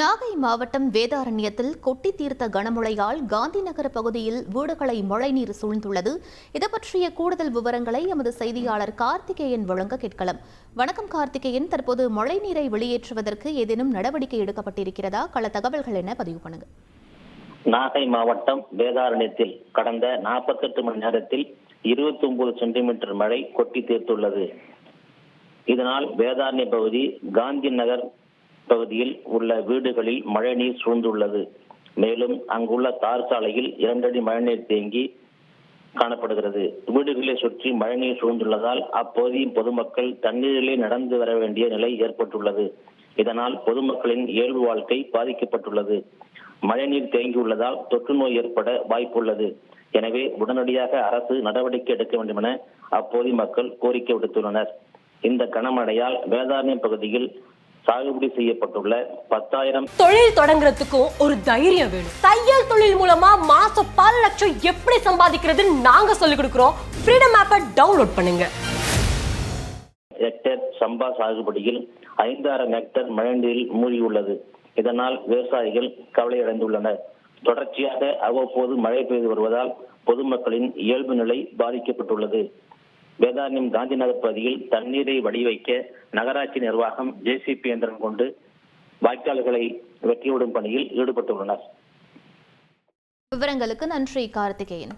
நாகை மாவட்டம் வேதாரண்யத்தில் கொட்டி தீர்த்த கனமழையால் காந்திநகர் பகுதியில் வீடுகளை மழைநீர் சூழ்ந்துள்ளது. இது பற்றிய கூடுதல் விவரங்களை எமது செய்தியாளர் கார்த்திகேயன் வழங்க கேட்கலாம். வணக்கம் கார்த்திகேயன். தற்போது மழைநீரை வெளியேற்றுவதற்கு ஏதேனும் நடவடிக்கை எடுக்கப்பட்டிருக்கிறதா? கள தகவல்கள் என பதிவு பண்ணுங்க. நாகை மாவட்டம் வேதாரண்யத்தில் கடந்த 48 மணி நேரத்தில் 29 சென்டிமீட்டர் மழை கொட்டி தீர்த்துள்ளது. இதனால் வேதாரண்ய பகுதி காந்தி நகர் பகுதியில் உள்ள வீடுகளில் மழைநீர் சூழ்ந்துள்ளது. மேலும் அங்குள்ள தார் சாலையில் இரண்டடி மழைநீர் தேங்கி காணப்படுகிறது. வீடுகளை சுற்றி மழைநீர் சூழ்ந்துள்ளதால் அப்பகுதியின் பொதுமக்கள் தண்ணீரிலே நடந்து வர வேண்டிய நிலை ஏற்பட்டுள்ளது. இதனால் பொதுமக்களின் இயல்பு வாழ்க்கை பாதிக்கப்பட்டுள்ளது. மழைநீர் தேங்கியுள்ளதால் தொற்று நோய் ஏற்பட வாய்ப்புள்ளது. எனவே உடனடியாக அரசு நடவடிக்கை எடுக்க வேண்டும் என அப்போதி மக்கள் கோரிக்கை விடுத்துள்ளனர். இந்த கனமழையால் வேதாரண்யம் பகுதியில் சாகுபடி செய்யப்பட்டுள்ள பத்தாயிரம் தொழில் தொடங்குறதுக்கும் ஒரு தைரியம் வேணும். தையல் தொழில் மூலமா மாசம் பல லட்சம் எப்படி சம்பாதிக்கிறதுன்னு நாங்க சொல்லிக் கொடுக்குறோம். ஃப்ரீடம் ஆப்பை டவுன்லோட் பண்ணுங்க. ஹெக்டேர் சம்பா சாகுபடியில் ஐந்தாயிரம் ஹெக்டேர் மழைநீரில் மூழ்கியுள்ளது. இதனால் விவசாயிகள் கவலையடைந்துள்ளனர். தொடர்ச்சியாக அவ்வப்போது மழை பெய்து வருவதால் பொதுமக்களின் இயல்பு நிலை பாதிக்கப்பட்டுள்ளது. வேதாரண்யம் காந்திநகர் பகுதியில் தண்ணீரை வடிவைக்க நகராட்சி நிர்வாகம் ஜேசிபி இயந்திரம் கொண்டு வாய்க்கால்களை வெட்டிவிடும் பணியில் ஈடுபட்டுள்ளனர். விவரங்களுக்கு நன்றி கார்த்திகேயன்.